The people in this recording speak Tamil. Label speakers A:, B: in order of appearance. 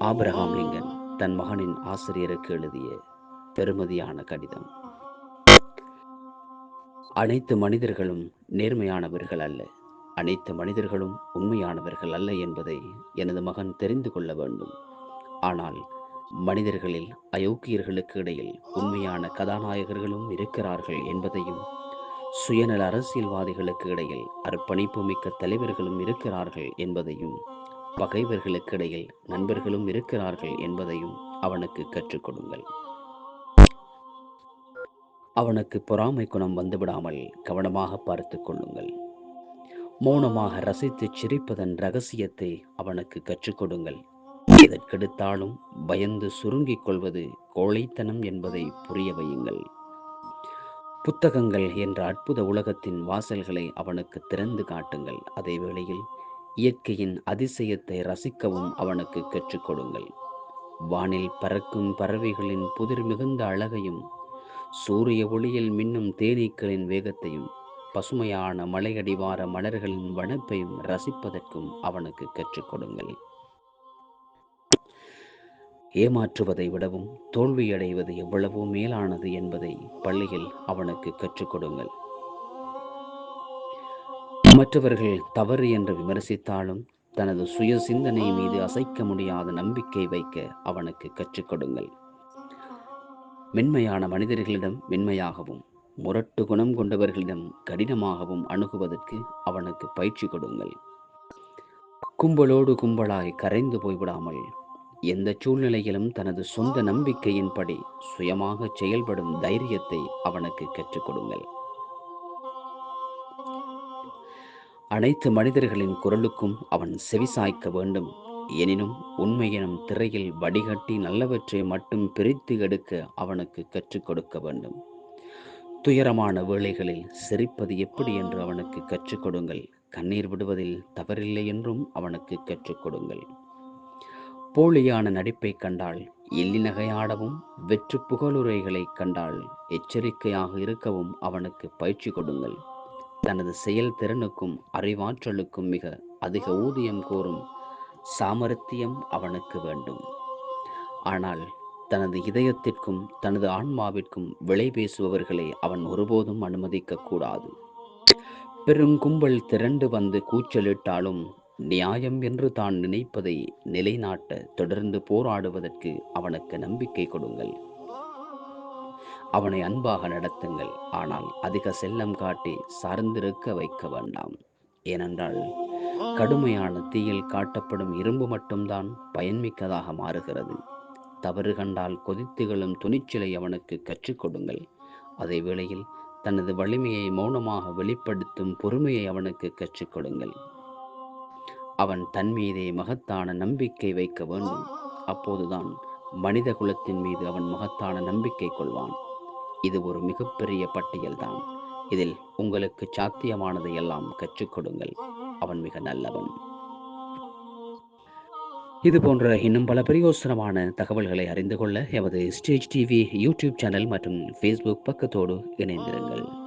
A: ஆபிரகாம் லிங்கன் தன் மகனின் ஆசிரியருக்கு எழுதிய பெருமதியான கடிதம். அனைத்து மனிதர்களும் நேர்மையானவர்கள் அல்ல. அனைத்து மனிதர்களும் உண்மையானவர்கள் அல்ல என்பதை எனது மகன் தெரிந்து கொள்ள வேண்டும். ஆனால் மனிதர்களில் அயோக்கியர்களுக்கு இடையில் உண்மையான கதாநாயகர்களும் இருக்கிறார்கள் என்பதையும் சுயநல அரசியல்வாதிகளுக்கு இடையில் அர்ப்பணிப்பு மிக்க தலைவர்களும் இருக்கிறார்கள் என்பதையும் பகைவர்களுக்கு இடையில் நண்பர்களும் இருக்கிறார்கள் என்பதையும் அவனுக்கு கற்றுக் கொடுங்கள். அவனுக்கு பொறாமை குணம் வந்துவிடாமல் கவனமாக பார்த்து கொள்ளுங்கள். மௌனமாக ரசித்து சிரிப்பதன் ரகசியத்தை அவனுக்கு கற்றுக் கொடுங்கள். எதற்கெடுத்தாலும் பயந்து சுருங்கிக் கொள்வது கோழைத்தனம் என்பதை புரிய வையுங்கள். புத்தகங்கள் என்ற அற்புத உலகத்தின் வாசல்களை அவனுக்கு திறந்து காட்டுங்கள். அதே வேளையில் இயற்கையின் அதிசயத்தை ரசிக்கவும் அவனுக்கு கற்றுக் கொடுங்கள். வானில் பறக்கும் பறவைகளின் புதிர் மிகுந்த அழகையும் சூரிய ஒளியில் மின்னும் தேனீக்களின் வேகத்தையும் பசுமையான மலையடிவார மலர்களின் வனப்பையும் ரசிப்பதற்கும் அவனுக்கு கற்றுக் கொடுங்கள். ஏமாற்றுவதை விடவும் தோல்வியடைவது எவ்வளவோ மேலானது என்பதை பள்ளியில் அவனுக்கு கற்றுக் கொடுங்கள். மற்றவர்கள் தவறு என்று விமர்சித்தாலும் தனது சுய சிந்தனை மீது அசைக்க முடியாத நம்பிக்கை வைக்க அவனுக்கு கற்றுக் கொடுங்கள். மென்மையான மனிதர்களிடம் மென்மையாகவும் முரட்டு குணம் கொண்டவர்களிடம் கடினமாகவும் அணுகுவதற்கு அவனுக்கு பயிற்சி கொடுங்கள். கும்பலோடு கும்பலாய் கரைந்து போய்விடாமல் எந்த சூழ்நிலையிலும் தனது சொந்த நம்பிக்கையின்படி சுயமாக செயல்படும் தைரியத்தை அவனுக்கு கற்றுக் கொடுங்கள். அனைத்து மனிதர்களின் குரலுக்கும் அவன் செவிசாய்க்க வேண்டும். எனினும் உண்மையினும் திரையில் வடிகட்டி நல்லவற்றை மட்டும் பிரித்து எடுக்க அவனுக்கு கற்றுக் கொடுக்க வேண்டும். துயரமான வேளைகளில் சிரிப்பது எப்படி என்று அவனுக்கு கற்றுக் கொடுங்கள். கண்ணீர் விடுவதில் தவறில்லை என்றும் அவனுக்கு கற்றுக் கொடுங்கள். போலியான நடிப்பை கண்டால் எள்ளி நகையாடவும் வெற்று புகழுரைகளை கண்டால் எச்சரிக்கையாக இருக்கவும் அவனுக்கு பயிற்சி கொடுங்கள். தனது செயல்திறனுக்கும் அறிவாற்றலுக்கும் மிக அதிக ஊதியம் கோரும் சாமர்த்தியம் அவனுக்கு வேண்டும். ஆனால் தனது இதயத்திற்கும் தனது ஆன்மாவிற்கும் விலை பேசுபவர்களை அவன் ஒருபோதும் அனுமதிக்க கூடாது. பெருங்கும்பல் திரண்டு வந்து கூச்சலிட்டாலும் நியாயம் என்று தான் நினைப்பதை நிலைநாட்ட தொடர்ந்து போராடுவதற்கு அவனுக்கு நம்பிக்கை கொடுங்கள். அவனை அன்பாக நடத்துங்கள். ஆனால் அதிக செல்லம் காட்டி சார்ந்திருக்க வைக்க வேண்டாம். ஏனென்றால் கடுமையான தீயில் காட்டப்படும் இரும்பு மட்டும்தான் பயன்மிக்கதாக மாறுகிறது. தவறு கண்டால் கொதித்துகளும் துணிச்சலை அவனுக்கு கற்றுக் கொடுங்கள். அதே வேளையில் தனது வலிமையை மௌனமாக வெளிப்படுத்தும் பொறுமையை அவனுக்கு கற்றுக் கொடுங்கள். அவன் தன் மீதே மகத்தான நம்பிக்கை வைக்க வேண்டும். அப்போதுதான் மனித குலத்தின் மீது அவன் மகத்தான நம்பிக்கை கொள்வான். இது ஒரு மிகப்பெரிய பட்டியல்தான் இதில் உங்களுக்கு சாத்தியமானதை எல்லாம் கற்றுக் கொடுங்கள். அவன் மிக நல்லவன். இது போன்ற இன்னும் பல பிரயோசனமான தகவல்களை அறிந்து கொள்ள எமது ஸ்டேஜ் டிவி யூடியூப் சேனல் மற்றும் ஃபேஸ்புக் பக்கத்தோடு இணைந்திருங்கள்.